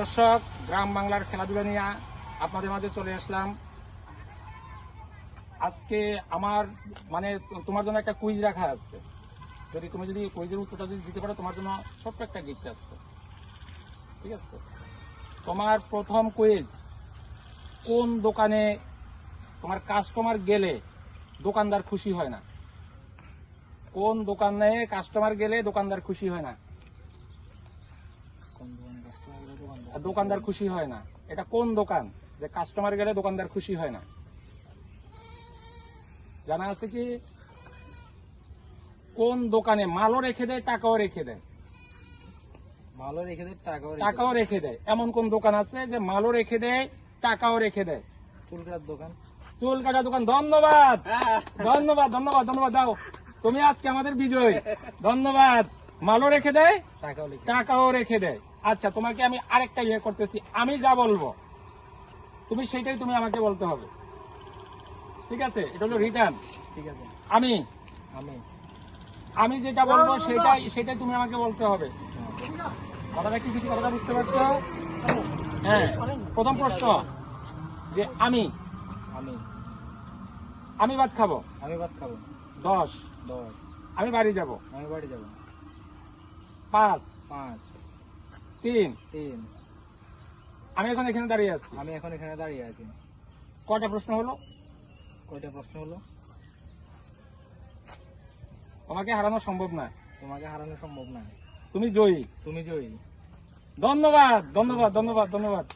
দর্শক, গ্রাম বাংলার খেলাধুলা নিয়ে আপনাদের মাঝে চলে আসলাম। আজকে আমার মানে তোমার জন্য একটা কুইজ রাখা আছে। যদি তুমি যদি কুইজের উত্তরটা যদি দিতে পারো, তোমার জন্য ছোট্ট একটা গিফট আছে। ঠিক আছে? তোমার প্রথম কুইজ কোন দোকানে তোমার কাস্টমার গেলে দোকানদার খুশি হয় না? কোন দোকানে কাস্টমার গেলে দোকানদার খুশি হয় না? দোকানদার খুশি হয় না। এটা কোন দোকান? যে কাস্টমার গেলে দোকানদার খুশি হয় না। জানা আছে কি? কোন দোকানে মালও রেখে দেয় টাকাও রেখে দেয়? ভালো রেখে দে টাকাও টাকাও রেখে দেয়। এমন কোন দোকান আছে যে মালও রেখে দেয় টাকাও রেখে দেয়? চুলকার দোকান। চুল কাটার দোকান। ধন্যবাদ! ধন্যবাদ ধন্যবাদ ধন্যবাদ। দাও তুমি আজকে আমাদের বিজয়। ধন্যবাদ। মালও রেখে দেয়। টাকাও রেখে দেয়। আচ্ছা তোমাকে আমি আরেকটা ইয়ে করতেছি। আমি যা বলব তুমি সেটাই তুমি আমাকে বলতে হবে। ঠিক আছে? এটা হলো রিটার্ন ঠিক আছে। আমি। আমি। আমি যেটা বলব সেটাই সেটাই তুমি আমাকে বলতে হবে। কথাটা কি কিছু কথাটা বুঝতে পারছ? হ্যাঁ প্রথম প্রশ্ন যে আমি। আমি। আমি ভাত খাব? আমি ভাত খাব। দশ। দশ। আমি বাড়ি যাব? আমি বাড়ি যাব। পাঁচ। পাঁচ। তিন। তিন। আমি এখন এখানে দাঁড়িয়ে আছি। আমি এখন এখানে দাঁড়িয়ে আছি। কয়টা প্রশ্ন হলো? কয়টা প্রশ্ন হলো? তোমাকে হারানো সম্ভব না তোমাকে হারানো সম্ভব না তুমি জয়ী। তুমি জয়ী। ধন্যবাদ ধন্যবাদ ধন্যবাদ ধন্যবাদ।